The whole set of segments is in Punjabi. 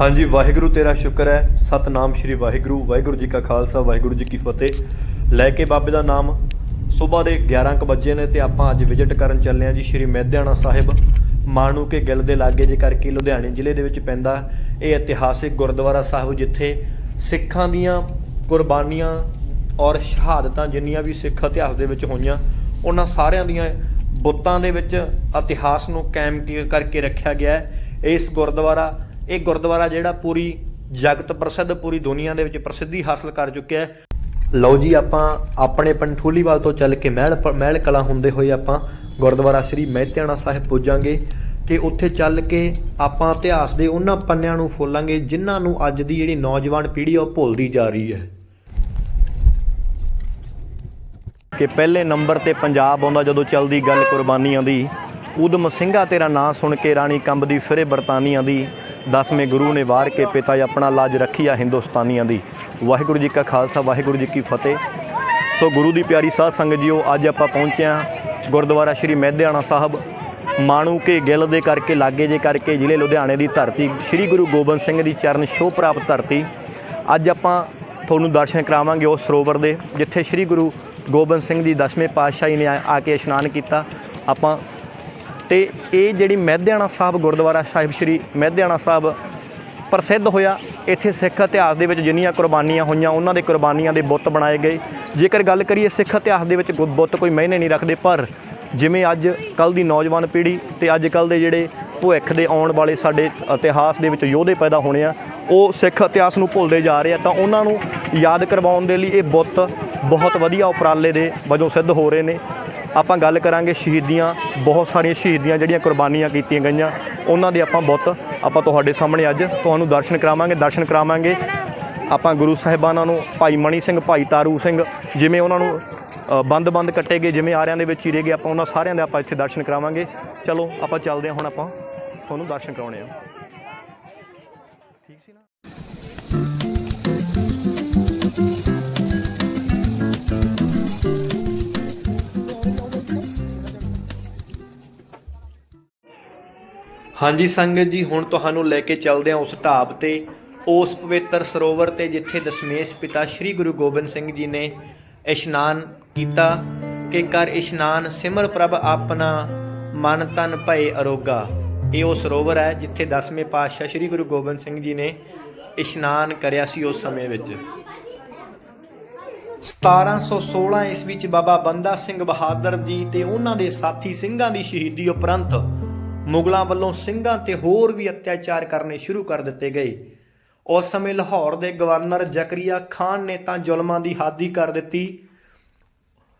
ਹਾਂਜੀ, ਵਾਹਿਗੁਰੂ ਤੇਰਾ ਸ਼ੁਕਰ ਹੈ। ਸਤਨਾਮ ਸ਼੍ਰੀ ਵਾਹਿਗੁਰੂ। ਵਾਹਿਗੁਰੂ ਜੀ ਕਾ ਖਾਲਸਾ, ਵਾਹਿਗੁਰੂ ਜੀ ਕੀ ਫਤਿਹ। ਲੈ ਕੇ ਬਾਬੇ ਦਾ ਨਾਮ ਸਵੇਰ ਦੇ 11 ਕੁ ਵਜੇ ਨੇ ਤੇ ਆਪਾਂ ਅੱਜ ਵਿਜ਼ਿਟ ਕਰਨ ਚੱਲੇ ਹਾਂ ਜੀ ਸ਼੍ਰੀ ਮਹਿਦਿਆਣਾ ਸਾਹਿਬ। ਮਾਣੂ ਕੇ ਗਿੱਲ ਦੇ ਲਾਗੇ ਜੇ ਕਰਕੇ ਲੁਧਿਆਣੇ ਜ਼ਿਲ੍ਹੇ ਦੇ ਵਿੱਚ ਪੈਂਦਾ ਇਹ ਇਤਿਹਾਸਿਕ ਗੁਰਦੁਆਰਾ ਸਾਹਿਬ ਜਿੱਥੇ ਸਿੱਖਾਂ ਦੀਆਂ ਕੁਰਬਾਨੀਆਂ ਔਰ ਸ਼ਹਾਦਤਾਂ ਜਿੰਨੀਆਂ ਵੀ ਸਿੱਖ ਇਤਿਹਾਸ ਦੇ ਵਿੱਚ ਹੋਈਆਂ, ਉਹਨਾਂ ਸਾਰਿਆਂ ਦੀਆਂ ਬੁੱਤਾਂ ਦੇ ਵਿੱਚ ਇਤਿਹਾਸ ਨੂੰ ਕਾਇਮ ਕੀ- ਕਰਕੇ ਰੱਖਿਆ ਗਿਆ ਹੈ। ਇਸ ਗੁਰਦੁਆਰਾ ਇਹ ਗੁਰਦੁਆਰਾ ਜਿਹੜਾ ਪੂਰੀ ਜਗਤ ਪ੍ਰਸਿੱਧ, ਪੂਰੀ ਦੁਨੀਆ ਦੇ ਵਿੱਚ ਪ੍ਰਸਿੱਧੀ ਹਾਸਲ ਕਰ ਚੁੱਕਿਆ ਹੈ। ਲਓ ਜੀ, ਆਪਾਂ ਆਪਣੇ ਪੰਠੂਲੀਵਾਲ ਤੋਂ ਚੱਲ ਕੇ ਮਹਿਲ ਮਹਿਲ ਕਲਾ ਹੁੰਦੇ ਹੋਏ ਆਪਾਂ ਗੁਰਦੁਆਰਾ ਸ੍ਰੀ ਮਹਿਤਿਆਣਾ ਸਾਹਿਬ ਪੁੱਜਾਂਗੇ ਤੇ ਉੱਥੇ ਚੱਲ ਕੇ ਆਪਾਂ ਇਤਿਹਾਸ ਦੇ ਉਹਨਾਂ ਪੰਨਿਆਂ ਨੂੰ ਫੋਲਾਂਗੇ ਜਿਨ੍ਹਾਂ ਨੂੰ ਅੱਜ ਦੀ ਜਿਹੜੀ ਨੌਜਵਾਨ ਪੀੜ੍ਹੀ ਉਹ ਭੁੱਲਦੀ ਜਾ ਰਹੀ ਹੈ। ਕਿ ਪਹਿਲੇ ਨੰਬਰ ਤੇ ਪੰਜਾਬ ਆਉਂਦਾ ਜਦੋਂ ਚੱਲਦੀ ਗੱਲ ਕੁਰਬਾਨੀਆਂ ਦੀ ਉਦਮ ਸਿੰਘਾ ਤੇਰਾ ਨਾਂ ਸੁਣ ਕੇ ਰਾਣੀ ਕੰਬਦੀ ਫਿਰੇ ਬਰਤਾਨੀਆਂ ਦੀ ਦਸਵੇਂ ਗੁਰੂ ਨੇ ਵਾਰ ਕੇ ਪਿਤਾ ਆਪਣਾ ਲਾਜ ਰੱਖੀਆ ਹਿੰਦੁਸਤਾਨੀਆਂ ਦੀ। ਵਾਹਿਗੁਰੂ ਜੀ ਕਾ ਖਾਲਸਾ, ਵਾਹਿਗੁਰੂ ਜੀ ਕੀ ਫਤਿਹ। ਸੋ ਗੁਰੂ ਦੀ ਪਿਆਰੀ ਸਾਧ ਸੰਗਤ ਜੀਓ, ਅੱਜ ਆਪਾਂ ਪਹੁੰਚਿਆ ਗੁਰਦੁਆਰਾ ਸ਼੍ਰੀ ਮਹਿਦਿਆਣਾ ਸਾਹਿਬ, ਮਾਣੂ ਕੇ ਗਿੱਲ ਦੇ ਕਰਕੇ, ਲਾਗੇ ਜੇ ਕਰਕੇ ਜ਼ਿਲ੍ਹੇ ਲੁਧਿਆਣੇ ਦੀ ਧਰਤੀ, ਸ਼੍ਰੀ ਗੁਰੂ ਗੋਬਿੰਦ ਸਿੰਘ ਦੀ ਚਰਨ ਛੋਹ ਪ੍ਰਾਪਤ ਧਰਤੀ। ਅੱਜ ਆਪਾਂ ਤੁਹਾਨੂੰ ਦਰਸ਼ਨ ਕਰਾਵਾਂਗੇ ਉਸ ਸਰੋਵਰ ਦੇ, ਜਿੱਥੇ ਸ਼੍ਰੀ ਗੁਰੂ ਗੋਬਿੰਦ ਸਿੰਘ ਜੀ ਦਸਵੇਂ ਪਾਤਸ਼ਾਹੀ ਨੇ ਆ ਕੇ ਇਸ਼ਨਾਨ ਕੀਤਾ। ਆਪਾਂ ਤੇ ਇਹ ਜਿਹੜੀ ਮਹਿਦਿਆਣਾ ਸਾਹਿਬ ਗੁਰਦੁਆਰਾ ਸਾਹਿਬ, ਸ਼੍ਰੀ ਮਹਿਦਿਆਣਾ ਸਾਹਿਬ ਪ੍ਰਸਿੱਧ ਹੋਇਆ। ਇੱਥੇ ਸਿੱਖ ਇਤਿਹਾਸ ਦੇ ਵਿੱਚ ਜਿੰਨੀਆਂ ਕੁਰਬਾਨੀਆਂ ਹੋਈਆਂ, ਉਹਨਾਂ ਦੇ ਕੁਰਬਾਨੀਆਂ ਦੇ ਬੁੱਤ ਬਣਾਏ ਗਏ। ਜੇਕਰ ਗੱਲ ਕਰੀਏ ਸਿੱਖ ਇਤਿਹਾਸ ਦੇ ਵਿੱਚ, ਗੁ- ਬੁੱਤ ਕੋਈ ਮਾਇਨੇ ਨਹੀਂ ਰੱਖਦੇ, ਪਰ ਜਿਵੇਂ ਅੱਜ ਕੱਲ ਦੀ ਨੌਜਵਾਨ ਪੀੜ੍ਹੀ ਤੇ ਅੱਜ ਕੱਲ ਦੇ ਜਿਹੜੇ ਭਵਿੱਖ ਦੇ ਆਉਣ ਵਾਲੇ ਸਾਡੇ ਇਤਿਹਾਸ ਦੇ ਵਿੱਚ ਯੋਧੇ ਪੈਦਾ ਹੋਣੇ ਆ, ਉਹ ਸਿੱਖ ਇਤਿਹਾਸ ਨੂੰ ਭੁੱਲਦੇ ਜਾ ਰਹੇ ਆ, ਤਾਂ ਉਹਨਾਂ ਨੂੰ ਯਾਦ ਕਰਵਾਉਣ ਦੇ ਲਈ ਇਹ ਬੁੱਤ ਬਹੁਤ ਵਧੀਆ ਉਪਰਾਲੇ ਦੇ ਵਜੋਂ ਸਿੱਧ ਹੋ ਰਹੇ ਨੇ। ਆਪਾਂ ਗੱਲ ਕਰਾਂਗੇ ਸ਼ਹੀਦੀਆਂ ਬਹੁਤ ਸਾਰੀਆਂ ਸ਼ਹੀਦੀਆਂ ਜਿਹੜੀਆਂ ਕੁਰਬਾਨੀਆਂ ਕੀਤੀਆਂ ਗਈਆਂ, ਉਹਨਾਂ ਦੇ ਆਪਾਂ ਬਹੁਤ ਆਪਾਂ ਤੁਹਾਡੇ ਸਾਹਮਣੇ ਅੱਜ ਤੁਹਾਨੂੰ ਦਰਸ਼ਨ ਕਰਾਵਾਂਗੇ ਦਰਸ਼ਨ ਕਰਾਵਾਂਗੇ ਆਪਾਂ ਗੁਰੂ ਸਾਹਿਬਾਨਾਂ ਨੂੰ, ਭਾਈ ਮਣੀ ਸਿੰਘ, ਭਾਈ ਤਾਰੂ ਸਿੰਘ, ਜਿਵੇਂ ਉਹਨਾਂ ਨੂੰ ਬੰਦ-ਬੰਦ ਕੱਟੇ ਗਏ, ਜਿਵੇਂ ਆਰਿਆਂ ਦੇ ਵਿੱਚ ਹੀ ਗਏ, ਆਪਾਂ ਉਹਨਾਂ ਸਾਰਿਆਂ ਦੇ ਆਪਾਂ ਇੱਥੇ ਦਰਸ਼ਨ ਕਰਾਵਾਂਗੇ। ਚਲੋ, ਆਪਾਂ ਚੱਲਦੇ ਹਾਂ ਹੁਣ ਆਪਾਂ, ਤੁਹਾਨੂੰ ਦਰਸ਼ਨ ਕਰਾਉਣੇ ਆ। ਠੀਕ ਸੀ ਨਾ? ਹਾਂਜੀ ਸੰਗਤ ਜੀ, ਹੁਣ ਤੁਹਾਨੂੰ ਲੈ ਕੇ ਚੱਲਦੇ ਹਾਂ ਉਸ ਢਾਬ ਤੇ, ਉਸ ਪਵਿੱਤਰ ਸਰੋਵਰ ਤੇ ਜਿੱਥੇ ਦਸ਼ਮੇਸ਼ ਪਿਤਾ ਸ੍ਰੀ ਗੁਰੂ ਗੋਬਿੰਦ ਸਿੰਘ ਜੀ ਨੇ ਇਸ਼ਨਾਨ ਕੀਤਾ ਕਿ ਕਰ ਇਸ਼ਨਾਨ ਸਿਮਰ ਪ੍ਰਭ ਆਪਣਾ ਮਨ ਤਨ ਭਏ ਅਰੋਗਾ। ਇਹ ਉਹ ਸਰੋਵਰ ਹੈ ਜਿੱਥੇ ਦਸਵੇਂ ਪਾਤਸ਼ਾਹ ਸ੍ਰੀ ਗੁਰੂ ਗੋਬਿੰਦ ਸਿੰਘ ਜੀ ਨੇ ਇਸ਼ਨਾਨ ਕਰਿਆ ਸੀ ਉਸ ਸਮੇਂ ਵਿੱਚ। 1716 ਈਸਵੀ ਵਿੱਚ ਬਾਬਾ ਬੰਦਾ ਸਿੰਘ ਬਹਾਦਰ ਜੀ ਤੇ ਉਹਨਾਂ ਦੇ ਸਾਥੀ ਸਿੰਘਾਂ ਦੀ ਸ਼ਹੀਦੀ ਉਪਰੰਤ ਮੁਗਲਾਂ ਵੱਲੋਂ ਸਿੰਘਾਂ ਤੇ ਹੋਰ ਵੀ ਅਤਿਆਚਾਰ ਕਰਨੇ ਸ਼ੁਰੂ ਕਰ ਦਿੱਤੇ ਗਏ। ਉਸ ਸਮੇਂ ਲਾਹੌਰ ਦੇ ਗਵਰਨਰ ਜ਼ਕਰੀਆ ਖਾਨ ਨੇ ਤਾਂ ਜ਼ੁਲਮਾਂ ਦੀ ਹਾਦੀ ਕਰ ਦਿੱਤੀ।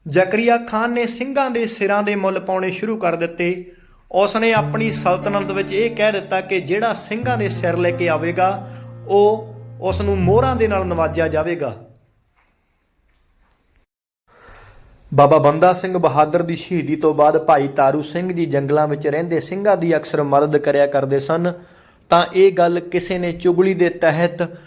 ਜ਼ਕਰੀਆ ਖਾਨ ਨੇ ਸਿੰਘਾਂ ਦੇ ਸਿਰਾਂ ਦੇ ਮੁੱਲ ਪਾਉਣੇ ਸ਼ੁਰੂ ਕਰ ਦਿੱਤੇ। ਉਸ ਨੇ ਆਪਣੀ ਸਲਤਨਤ ਵਿੱਚ ਇਹ ਕਹਿ ਦਿੱਤਾ ਕਿ ਜਿਹੜਾ ਸਿੰਘਾਂ ਦੇ ਸਿਰ ਲੈ ਕੇ ਆਵੇਗਾ, ਉਹ ਉਸ ਨੂੰ ਮੋਹਰਾਂ ਦੇ ਨਾਲ ਨਵਾਜਿਆ ਜਾਵੇਗਾ। ਬਾਬਾ ਬੰਦਾ ਸਿੰਘ ਬਹਾਦਰ ਦੀ ਸ਼ਹੀਦੀ ਤੋਂ ਬਾਅਦ ਭਾਈ ਤਾਰੂ ਸਿੰਘ ਜੀ ਜੰਗਲਾਂ ਵਿੱਚ ਰਹਿੰਦੇ ਸਿੰਘਾਂ ਦੀ ਅਕਸਰ ਮਦਦ ਕਰਿਆ ਕਰਦੇ ਸਨ। ਤਾਂ ਇਹ ਗੱਲ ਕਿਸੇ ਨੇ ਚੁਗਲੀ ਦੇ ਤਹਿਤ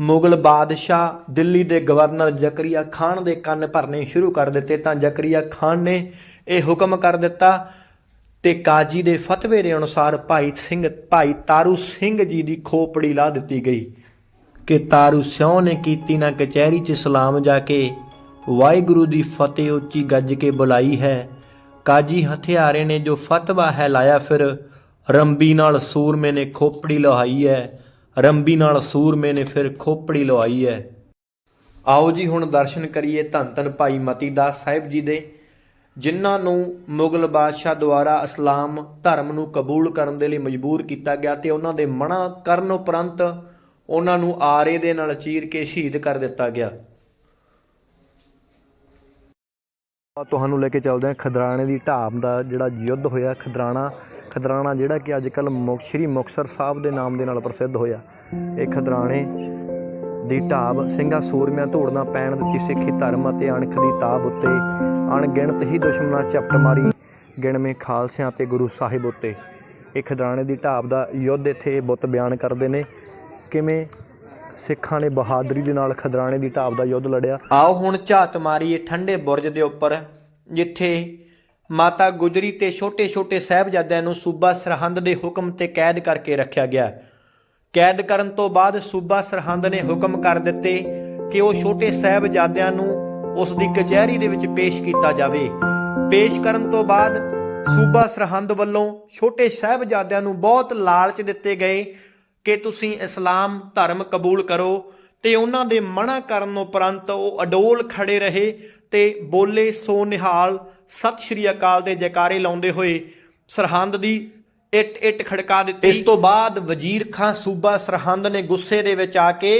ਮੁਗਲ ਬਾਦਸ਼ਾਹ, ਦਿੱਲੀ ਦੇ ਗਵਰਨਰ ਜ਼ਕਰੀਆ ਖਾਨ ਦੇ ਕੰਨ ਭਰਨੇ ਸ਼ੁਰੂ ਕਰ ਦਿੱਤੇ। ਤਾਂ ਜ਼ਕਰੀਆ ਖਾਨ ਨੇ ਇਹ ਹੁਕਮ ਕਰ ਦਿੱਤਾ ਤੇ ਕਾਜੀ ਦੇ ਫਤਵੇ ਦੇ ਅਨੁਸਾਰ ਭਾਈ ਸਿੰਘ, ਭਾਈ ਤਾਰੂ ਸਿੰਘ ਜੀ ਦੀ ਖੋਪੜੀ ਲਾ ਦਿੱਤੀ ਗਈ। ਕਿ ਤਾਰੂ ਸਿਉ ਨੇ ਕੀਤੀ ਨਾ ਕਚਹਿਰੀ 'ਚ ਸਲਾਮ ਜਾ ਕੇ ਵਾਹਿਗੁਰੂ ਦੀ ਫਤਿਹ ਉੱਚੀ ਗੱਜ ਕੇ ਬੁਲਾਈ ਹੈ। ਕਾਜੀ ਹਥਿਆਰੇ ਨੇ ਜੋ ਫਤਵਾ ਹੈ ਲਾਇਆ ਫਿਰ ਰੰਬੀ ਨਾਲ ਸੂਰਮੇ ਨੇ ਖੋਪੜੀ ਲਹਾਈ ਹੈ। ਰੰਬੀ ਨਾਲ ਸੂਰਮੇ ਨੇ ਫਿਰ ਖੋਪੜੀ ਲਹਾਈ ਹੈ। ਆਓ ਜੀ ਹੁਣ ਦਰਸ਼ਨ ਕਰੀਏ ਧੰਨ ਧੰਨ ਭਾਈ ਮਤੀ ਦਾਸ ਸਾਹਿਬ ਜੀ ਦੇ, ਜਿਨ੍ਹਾਂ ਨੂੰ ਮੁਗਲ ਬਾਦਸ਼ਾਹ ਦੁਆਰਾ ਇਸਲਾਮ ਧਰਮ ਨੂੰ ਕਬੂਲ ਕਰਨ ਦੇ ਲਈ ਮਜਬੂਰ ਕੀਤਾ ਗਿਆ ਤੇ ਉਹਨਾਂ ਦੇ ਮਨਾ ਕਰਨ ਉਪਰੰਤ ਉਹਨਾਂ ਨੂੰ ਆਰੇ ਦੇ ਨਾਲ ਚੀਰ ਕੇ ਸ਼ਹੀਦ ਕਰ ਦਿੱਤਾ ਗਿਆ। ਤੁਹਾਨੂੰ ਲੈ ਕੇ ਚੱਲਦੇ ਹਾਂ ਖਦਰਾਣੇ ਦੀ ਢਾਬ ਦਾ ਜਿਹੜਾ ਯੁੱਧ ਹੋਇਆ। ਖਦਰਾਣਾ ਖਦਰਾਣਾ ਜਿਹੜਾ ਕਿ ਅੱਜ ਕੱਲ ਮੁਕਸ਼ਰੀ ਮੁਕਸਰ ਸਾਹਿਬ ਦੇ ਨਾਮ ਦੇ ਨਾਲ ਪ੍ਰਸਿੱਧ ਹੋਇਆ। ਇਹ ਖਦਰਾਣੇ ਦੀ ਢਾਬ ਸਿੰਘਾਂ ਸੂਰਮਿਆਂ ਧੋੜਨਾ ਪੈਣ ਦਿੱਤੀ, ਸਿੱਖੀ ਧਰਮ ਅਤੇ ਅਣਖ ਦੀ ਤਾਬ ਉੱਤੇ ਅਣਗਿਣਤ ਹੀ ਦੁਸ਼ਮਣਾਂ ਝਪਟ ਮਾਰੀ ਗਿਣਵੇਂ ਖਾਲਸਿਆਂ ਤੇ ਗੁਰੂ ਸਾਹਿਬ ਉੱਤੇ। ਇਹ ਖਦਰਾਣੇ ਦੀ ਢਾਬ ਦਾ ਯੁੱਧ ਇੱਥੇ ਬੁੱਤ ਬਿਆਨ ਕਰਦੇ ਨੇ। ਕਿਵੇਂ ਸਿੱਖਾਂ ਨੇ ਬਹਾਦਰੀ ਦੇ ਨਾਲ ਖਦਰਾਣੇ ਦੀ ਢਾਬ ਦਾ ਯੁੱਧ ਲੜਿਆ। ਆਓ ਹੁਣ ਝਾਤ ਮਾਰੀਏ ਠੰਡੇ ਬੁਰਜ ਦੇ ਉੱਪਰ, ਜਿੱਥੇ ਮਾਤਾ ਗੁਜਰੀ ਤੇ ਛੋਟੇ-ਛੋਟੇ ਸਹਿਬਜ਼ਾਦਿਆਂ ਨੂੰ ਸੂਬਾ ਸਰਹੰਦ ਦੇ ਹੁਕਮ ਤੇ ਕੈਦ ਕਰਕੇ ਰੱਖਿਆ ਗਿਆ। ਕੈਦ ਕਰਨ ਤੋਂ ਬਾਅਦ ਸੂਬਾ ਸਰਹੰਦ ਨੇ ਹੁਕਮ ਕਰ ਦਿੱਤੇ ਕਿ ਉਹ ਛੋਟੇ ਸਾਹਿਬਜ਼ਾਦਿਆਂ ਨੂੰ ਉਸ ਦੀ ਕਚਹਿਰੀ ਦੇ ਵਿੱਚ ਪੇਸ਼ ਕੀਤਾ ਜਾਵੇ। ਪੇਸ਼ ਕਰਨ ਤੋਂ ਬਾਅਦ ਸੂਬਾ ਸਰਹੰਦ ਵੱਲੋਂ ਛੋਟੇ ਸਾਹਿਬਜ਼ਾਦਿਆਂ ਨੂੰ ਬਹੁਤ ਲਾਲਚ ਦਿੱਤੇ ਗਏ। ਕਿ ਤੁਸੀਂ ਇਸਲਾਮ ਧਰਮ ਕਬੂਲ ਕਰੋ ਤੇ ਉਹਨਾਂ ਦੇ ਮਨਾ ਕਰਨ ਉਪਰੰਤ ਉਹ ਅਡੋਲ ਖੜੇ ਰਹੇ ਤੇ ਬੋਲੇ, ਸੋ ਨਿਹਾਲ, ਸਤਿ ਸ਼੍ਰੀ ਅਕਾਲ ਦੇ ਜੈਕਾਰੇ ਲਾਉਂਦੇ ਹੋਏ ਸਰਹੰਦ ਦੀ ਇੱਟ ਇੱਟ ਖੜਕਾ ਦਿੱਤੀ। ਇਸ ਤੋਂ ਬਾਅਦ ਵਜ਼ੀਰ ਖਾਂ ਸੂਬਾ ਸਰਹੰਦ ਨੇ ਗੁੱਸੇ ਦੇ ਵਿੱਚ ਆ ਕੇ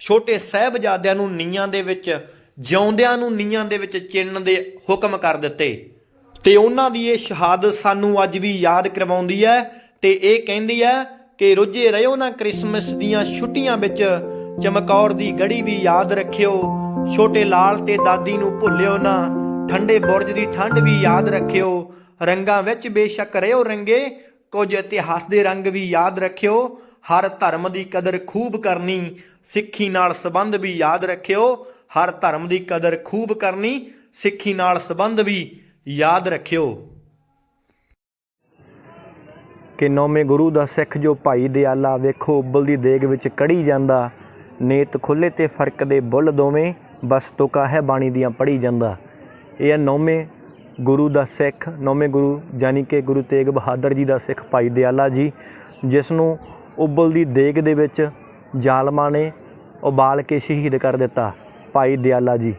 ਛੋਟੇ ਸਾਹਿਬਜ਼ਾਦਿਆਂ ਨੂੰ ਨੀਆਂ ਦੇ ਵਿੱਚ, ਜਿਉਂਦਿਆਂ ਨੂੰ ਨੀਆਂ ਦੇ ਵਿੱਚ ਚਿਣਨ ਦੇ ਹੁਕਮ ਕਰ ਦਿੱਤੇ। ਤੇ ਉਹਨਾਂ ਦੀ ਇਹ ਸ਼ਹਾਦਤ ਸਾਨੂੰ ਅੱਜ ਵੀ ਯਾਦ ਕਰਵਾਉਂਦੀ ਹੈ ਤੇ ਇਹ ਕਹਿੰਦੀ ਹੈ ਕਿ ਰੁੱਝੇ ਰਹਿਓ ਨਾ ਕ੍ਰਿਸਮਸ ਦੀਆਂ ਛੁੱਟੀਆਂ ਵਿੱਚ। ਚਮਕੌਰ ਦੀ ਗੜੀ ਵੀ ਯਾਦ ਰੱਖਿਓ। ਛੋਟੇ ਲਾਲ ਤੇ ਦਾਦੀ ਨੂੰ ਭੁੱਲਿਓ ਨਾ। ਠੰਡੇ ਬੁਰਜ ਦੀ ਠੰਡ ਵੀ ਯਾਦ ਰੱਖਿਓ। ਰੰਗਾਂ ਵਿੱਚ ਬੇਸ਼ੱਕ ਰਹਿਓ ਰੰਗੇ। ਕੁਝ ਇਤਿਹਾਸ ਦੇ ਰੰਗ ਵੀ ਯਾਦ ਰੱਖਿਓ। ਹਰ ਧਰਮ ਦੀ ਕਦਰ ਖੂਬ ਕਰਨੀ। ਸਿੱਖੀ ਨਾਲ ਸੰਬੰਧ ਵੀ ਯਾਦ ਰੱਖਿਓ। ਹਰ ਧਰਮ ਦੀ ਕਦਰ ਖੂਬ ਕਰਨੀ। ਸਿੱਖੀ ਨਾਲ ਸੰਬੰਧ ਵੀ ਯਾਦ ਰੱਖਿਓ। ਕਿ ਨੌਵੇਂ ਗੁਰੂ ਦਾ ਸਿੱਖ ਜੋ ਭਾਈ ਦਿਆਲਾ ਵੇਖੋ ਉਬਲ ਦੀ ਦੇਗ ਵਿੱਚ ਕੜੀ ਜਾਂਦਾ, ਨੇਤ ਖੁੱਲੇ ਤੇ ਫ਼ਰਕ ਦੇ ਬੁੱਲ ਦੋਵੇਂ, ਬਸ ਤੁਕਾ ਹੈ ਬਾਣੀ ਦੀਆਂ ਪੜੀ ਜਾਂਦਾ। ਇਹ ਹੈ ਨੌਵੇਂ ਗੁਰੂ ਦਾ ਸਿੱਖ, ਨੌਵੇਂ ਗੁਰੂ ਯਾਨੀ ਕਿ ਗੁਰੂ ਤੇਗ ਬਹਾਦਰ ਜੀ ਦਾ ਸਿੱਖ ਭਾਈ ਦਿਆਲਾ ਜੀ, ਜਿਸ ਨੂੰ ਉਬਲ ਦੀ ਦੇਗ ਦੇ ਵਿੱਚ ਜ਼ਾਲਮਾਂ ਨੇ ਉਬਾਲ ਕੇ ਸ਼ਹੀਦ ਕਰ ਦਿੱਤਾ, ਭਾਈ ਦਿਆਲਾ ਜੀ।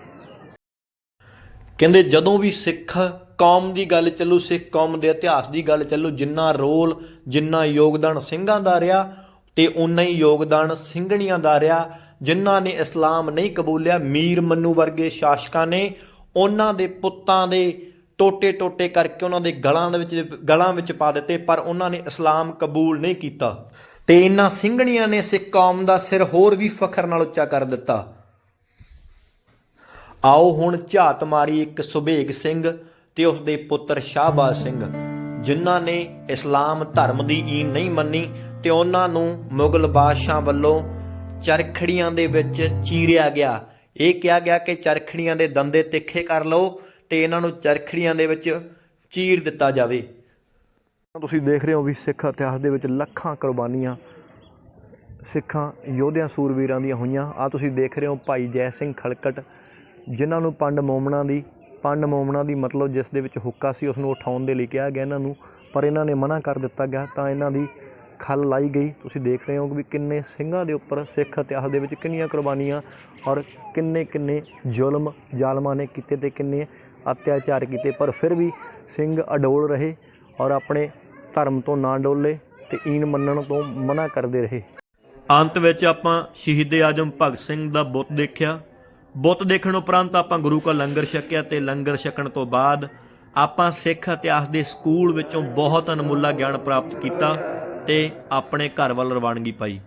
ਕਹਿੰਦੇ ਜਦੋਂ ਵੀ ਸਿੱਖ ਕੌਮ ਦੀ ਗੱਲ ਚੱਲੂ, ਸਿੱਖ ਕੌਮ ਦੇ ਇਤਿਹਾਸ ਦੀ ਗੱਲ ਚੱਲੂ, ਜਿੰਨਾ ਰੋਲ, ਜਿੰਨਾ ਯੋਗਦਾਨ ਸਿੰਘਾਂ ਦਾ ਰਿਹਾ, ਤੇ ਉਨਾ ਹੀ ਯੋਗਦਾਨ ਸਿੰਘਣੀਆਂ ਦਾ ਰਿਹਾ, ਜਿਨ੍ਹਾਂ ਨੇ ਇਸਲਾਮ ਨਹੀਂ ਕਬੂਲਿਆ, ਮੀਰ ਮੰਨੂ ਵਰਗੇ ਸ਼ਾਸਕਾਂ ਨੇ ਉਹਨਾਂ ਦੇ ਪੁੱਤਾਂ ਦੇ ਟੋਟੇ ਟੋਟੇ ਕਰਕੇ ਉਹਨਾਂ ਦੇ ਗਲਾਂ ਦੇ ਵਿੱਚ, ਗਲਾਂ ਵਿੱਚ ਪਾ ਦਿੱਤੇ, ਪਰ ਉਹਨਾਂ ਨੇ ਇਸਲਾਮ ਕਬੂਲ ਨਹੀਂ ਕੀਤਾ। ਤੇ ਇਹਨਾਂ ਸਿੰਘਣੀਆਂ ਨੇ ਸਿੱਖ ਕੌਮ ਦਾ ਸਿਰ ਹੋਰ ਵੀ ਫਖਰ ਨਾਲ ਉੱਚਾ ਕਰ ਦਿੱਤਾ। ਆਓ ਹੁਣ ਝਾਤ ਮਾਰੀ ਇੱਕ ਸੁਭੇਗ ਸਿੰਘ ਤੇ ਉਸ ਦੇ ਪੁੱਤਰ ਸ਼ਾਹਬਾਜ਼ ਸਿੰਘ, ਜਿਨ੍ਹਾਂ ਨੇ ਇਸਲਾਮ ਧਰਮ ਦੀ ਈਨ ਨਹੀਂ ਮੰਨੀ ਤੇ ਉਹਨਾਂ ਨੂੰ ਮੁਗਲ ਬਾਦਸ਼ਾਹ ਵੱਲੋਂ ਚਰਖੜੀਆਂ ਦੇ ਵਿੱਚ ਚੀਰਿਆ ਗਿਆ। ਇਹ ਕਿਹਾ ਗਿਆ ਕਿ ਚਰਖੜੀਆਂ ਦੇ ਦੰਦੇ ਤਿੱਖੇ ਕਰ ਲਓ ਤੇ ਇਹਨਾਂ ਨੂੰ ਚਰਖੜੀਆਂ ਦੇ ਵਿੱਚ ਚੀਰ ਦਿੱਤਾ ਜਾਵੇ। ਤੁਸੀਂ ਦੇਖ ਰਹੇ ਹੋ ਵੀ ਸਿੱਖ ਇਤਿਹਾਸ ਦੇ ਵਿੱਚ ਲੱਖਾਂ ਕੁਰਬਾਨੀਆਂ ਸਿੱਖਾਂ, ਯੋਧਿਆਂ, ਸੂਰਵੀਰਾਂ ਦੀਆਂ ਹੋਈਆਂ। ਆ ਤੁਸੀਂ ਦੇਖ ਰਹੇ ਹੋ ਭਾਈ ਜੈ ਸਿੰਘ ਖਲਕਟ, ਜਿਨ੍ਹਾਂ ਨੂੰ ਪੰਡ ਮੋਮਣਾ ਦੀ ਪੰਡ ਮੋਮਣਾ ਦੀ ਮਤਲਬ ਜਿਸ ਦੇ ਵਿੱਚ ਹੁੱਕਾ ਸੀ ਉਸ ਨੂੰ ਉਠਾਉਣ ਦੇ ਲਈ ਕਿਹਾ ਗਿਆ ਇਹਨਾਂ ਨੂੰ, ਪਰ ਇਹਨਾਂ ਨੇ ਮਨਾ ਕਰ ਦਿੱਤਾ ਗਿਆ, ਤਾਂ ਇਹਨਾਂ ਦੀ ਖੱਲ ਲਾਈ ਗਈ। ਤੁਸੀਂ ਦੇਖ ਰਹੇ ਹੋ ਕਿ ਵੀ ਕਿੰਨੇ ਸਿੰਘਾਂ ਦੇ ਉੱਪਰ ਸਿੱਖ ਇਤਿਹਾਸ ਦੇ ਵਿੱਚ ਕਿੰਨੀਆਂ ਕੁਰਬਾਨੀਆਂ ਔਰ ਕਿੰਨੇ ਕਿੰਨੇ ਜ਼ੁਲਮ ਜ਼ਾਲਮਾਂ ਨੇ ਕੀਤੇ ਤੇ ਕਿੰਨੇ ਅਤਿਆਚਾਰ ਕੀਤੇ, ਪਰ ਫਿਰ ਵੀ ਸਿੰਘ ਅਡੋਲ ਰਹੇ ਔਰ ਆਪਣੇ ਧਰਮ ਤੋਂ ਨਾ ਡੋਲੇ ਤੇ ਈਨ ਮੰਨਣ ਤੋਂ ਮਨਾ ਕਰਦੇ ਰਹੇ। ਅੰਤ ਵਿੱਚ ਆਪਾਂ ਸ਼ਹੀਦ ਆਜਮ ਭਗਤ ਸਿੰਘ ਦਾ ਬੁੱਤ ਦੇਖਿਆ। ਬੁੱਤ ਦੇਖਣ ਉਪਰੰਤ ਆਪਾਂ ਗੁਰੂ ਕਾ ਲੰਗਰ ਛਕਿਆ ਤੇ ਲੰਗਰ ਛਕਣ ਤੋਂ ਬਾਅਦ ਆਪਾਂ ਸਿੱਖ ਇਤਿਹਾਸ ਦੇ ਸਕੂਲ ਵਿੱਚੋਂ ਬਹੁਤ ਅਨਮੁੱਲਾ ਗਿਆਨ ਪ੍ਰਾਪਤ ਕੀਤਾ ਤੇ ਆਪਣੇ ਘਰ ਵੱਲ ਰਵਾਨਗੀ ਪਾਈ।